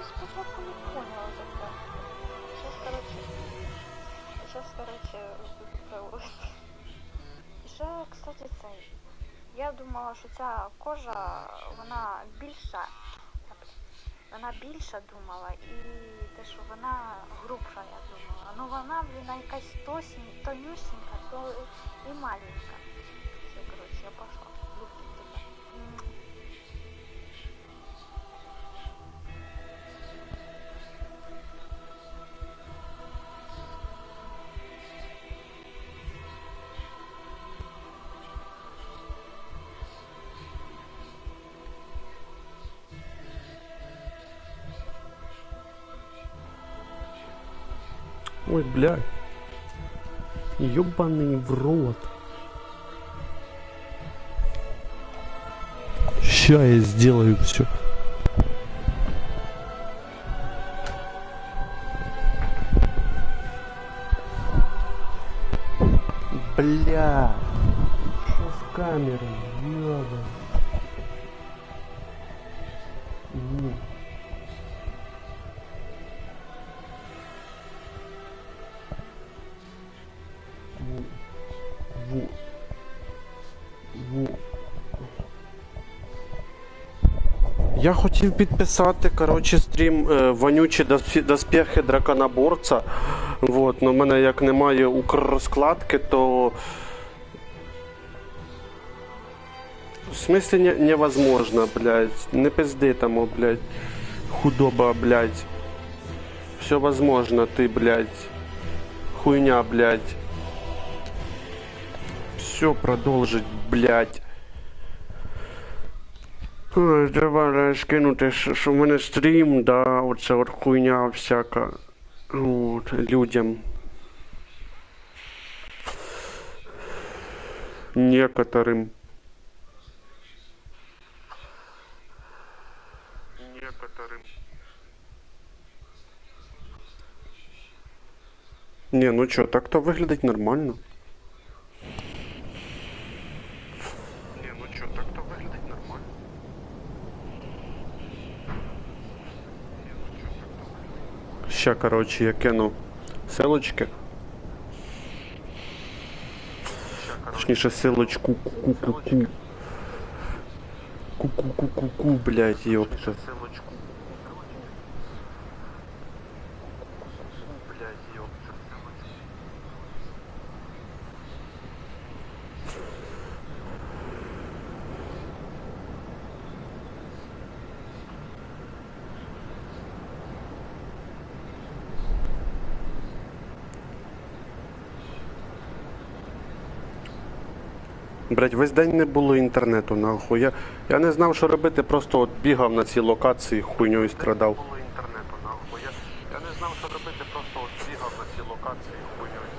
щось спочатку не поняла за це. Щось, коротше, щось, коротше, розбудилось. І кстати, цей. Я думала, что ця кожа, вона більша. Вона більша думала і те, що вона грубша, я думала. Ну вона, блін, якась тосінь, тонюсінька, то і маленька. Все, коротше, я пошла. Ой, блядь. Ёбаный в рот. Ща я сделаю все. Бля. Что с камерой? Ёба. Ну. Я хотів підписати, коротше, стрім е, вонючі доспі- доспехи драконоборця. Вот, но в мене як немає укррозкладки, то. В смысле не, невозможно, блядь. Не пизди тому, блядь. Худоба, блядь. Все возможно, ты, блядь. Хуйня, блядь. Все продолжить, блядь. Давай скинути, що в мене стрім, да, оце от хуйня всяка. От, людям. Некоторым. Некоторым. Не, ну чё, так-то выглядит нормально. Не, ну чё, так-то выглядит нормально. Ща, короче, я кину селочки. Точніше, селочку ку-ку-ку-ку. Ку-ку-ку-ку-ку, блядь, ёпта. Блять, весь день не було інтернету, нахуй. Я, я не знав, що робити, просто от бігав на цій локації, хуйньою страдав. було інтернету, нахуй. Я, я не знав, що робити, просто от бігав на ці локації, хуйньою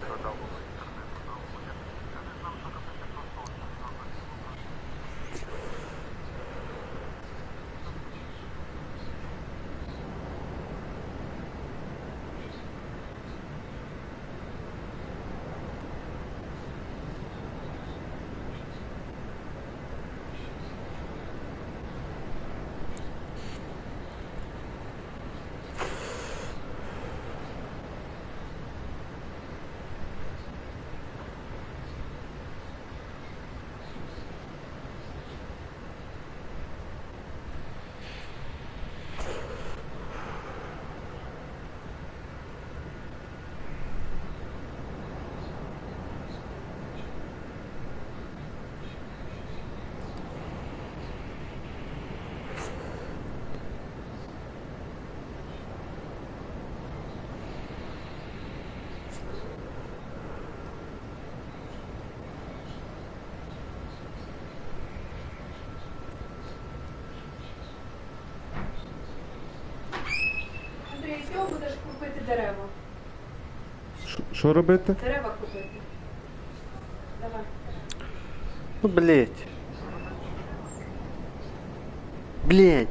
Що робити? Дерева купити. Давай. Ну, блять. Блять.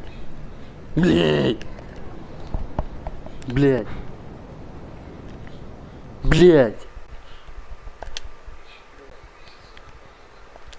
Блять. Блять. Блять.